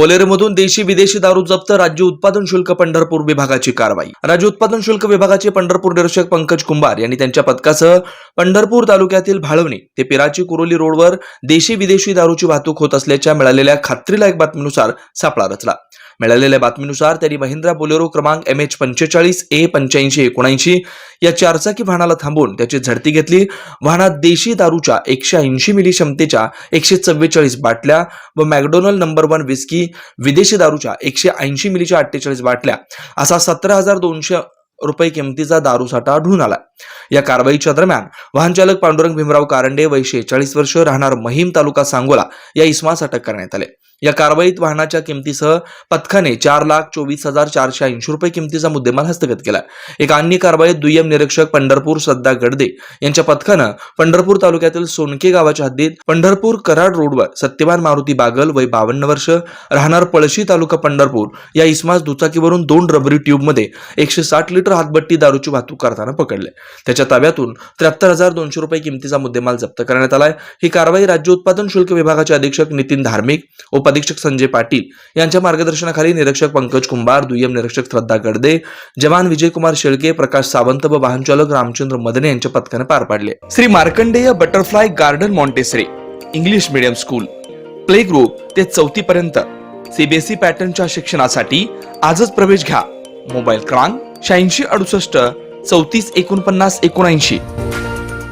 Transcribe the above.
बोलेरोमधून देशी विदेशी दारू जप्त राज्य उत्पादन शुल्क पंढरपूर विभागाची कारवाई. राज्य उत्पादन शुल्क विभागाचे पंढरपूर निरीक्षक पंकज कुंभार यांनी त्यांच्या पथकासह पंढरपूर तालुक्यातील भाळवणी ते पिराची कुरोली रोडवर देशी विदेशी दारूची वाहतूक होत असल्याच्या मिळालेल्या खात्रीलायक बातमीनुसार सापळा रचला. मिळालेल्या बातमीनुसार त्यांनी महिंद्रा बोलेरो क्रमांक एम एच पंचेचाळीस ए पंच्याऐंशी एकोणऐंशी या चारचाकी वाहनाला थांबवून त्याची झडती घेतली. वाहनात देशी दारूच्या एकशे ऐंशी मिली क्षमतेच्या एकशे चव्वेचाळीस बाटल्या व मॅकडोनल्ड नंबर वन विस्की विदेशी दारूच्या एकशे ऐंशी मिलीच्या अठ्ठेचाळीस बाटल्या असा सतरा हजार दोनशे रुपये किमतीचा दारू साठा आढळून आला. या कारवाईच्या दरम्यान वाहन चालक पांडुरंग भीमराव कारंडे वय शेहेचाळीस वर्ष राहणार महिम तालुका सांगोला या इसमास अटक करण्यात आले. या कारवाईत वाहनाच्या किमतीसह पथकाने चार लाख चोवीस हजार चारशे ऐंशी रुपये किमतीचा मुद्देमाल हस्तगत केला. एका अन्य कारवाईत दुय्यम निरीक्षक पंढरपूर सद्दा गडदे यांच्या पथकानं पंढरपूर तालुक्यातील सोनके गावाच्या हद्दीत पंढरपूर कराड रोडवर सत्यवान मारुती बागल वय बावन्न वर्ष राहणार पळशी तालुका पंढरपूर या इस्मास दुचाकीवरून दोन रबरी ट्यूबमध्ये एकशे साठ लिटर हातबट्टी दारूची वाहतूक करताना पकडले. त्याच्या ताब्यातून त्र्याहत्तर हजार दोनशे रुपये किमतीचा मुद्देमाल जप्त करण्यात आलाय. ही कारवाई राज्य उत्पादन शुल्क विभागाचे अधीक्षक नितीन धार्मिक उप अधीक्षक संजय पाटील यांच्या मार्गदर्शनाखाली निरीक्षक पंकज कुंभार दुय्यम निरीक्षक श्रद्धा गडदे जवान विजयकुमार शेळके प्रकाश सावंत व वाहनचालक रामचंद्र मदने यांच्या पथकाने पार पाडले. Shri Markandey butterfly garden Montessori English medium school. Play group ते चौथी पर्यंत. सीबीएसई पॅटर्नच्या शिक्षणासाठी आजच प्रवेश घ्या. मोबाईल क्रमांक शहाऐंशी अडुसष्ट चौतीस एकोणपन्नास एकोणऐंशी.